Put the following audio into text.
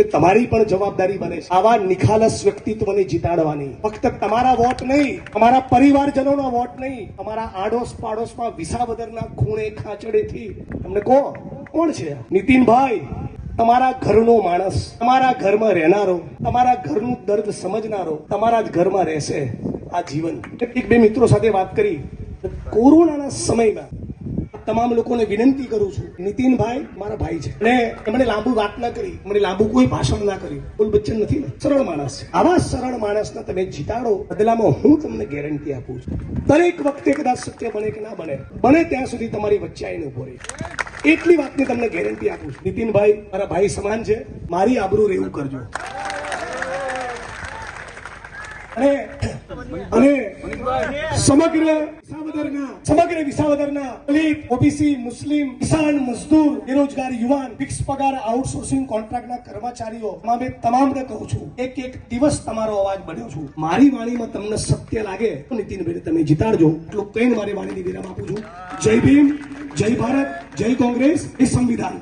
એટલે તમારી પણ જવાબદારી બને છે. આવા નિખાલસ વ્યક્તિત્વને જીતાડવાની. ફક્ત તમારા વોટ નહીં, તમારા પરિવારજનોનો વોટ નહીં, તમારા આડોશ પાડોશમાં વિસાવદરના ખૂણે ખાંચડેથી તમને કહો કોણ છે? નીતિનભાઈ, તમારા ઘરનો માણસ, તમારા ઘરમાં રહેનારો, તમારા ઘરનું દર્દ સમજનારો, તમારા જ ઘરમાં રહેશે આ જીવન. એક બે મિત્રો સાથે વાત કરી. કોરોનાના સમયમાં તમામ લોકોને વિનંતી કરું છું. નીતિનભાઈ મારા ભાઈ છે. અને એમણે લાંબુ વાત ના કરી. મને લાંબુ કોઈ ભાષણ ના કર્યું. બોલ બચ્ચન નથી ને? સરળ માણસ છે. આવા સરળ માણસને તમે જીતાડો, બદલામાં હું તમને ગેરંટી આપું છું. દરેક વખતે કદાચ સત્ય બને કે ના બને બને ત્યાં સુધી તમારી વચ્ચે આવીને ઊભો રહી. એટલી વાતની તમને ગેરંટી આપું છું. નીતિનભાઈ મારા ભાઈ સમાન છે. મારી આબરૂ રહેવું કરજો. અને અને કહું છું, એક એક દિવસ તમારો અવાજ બન્યો છું. મારી વાણીમાં તમને સત્ય લાગે તો નીતિનભાઈને તમે જીતાડજો. એટલું કહીને મારી વાણીની વિરામ આપું છું. જય ભીમ, જય ભારત, જય કોંગ્રેસ, એ સંવિધાન.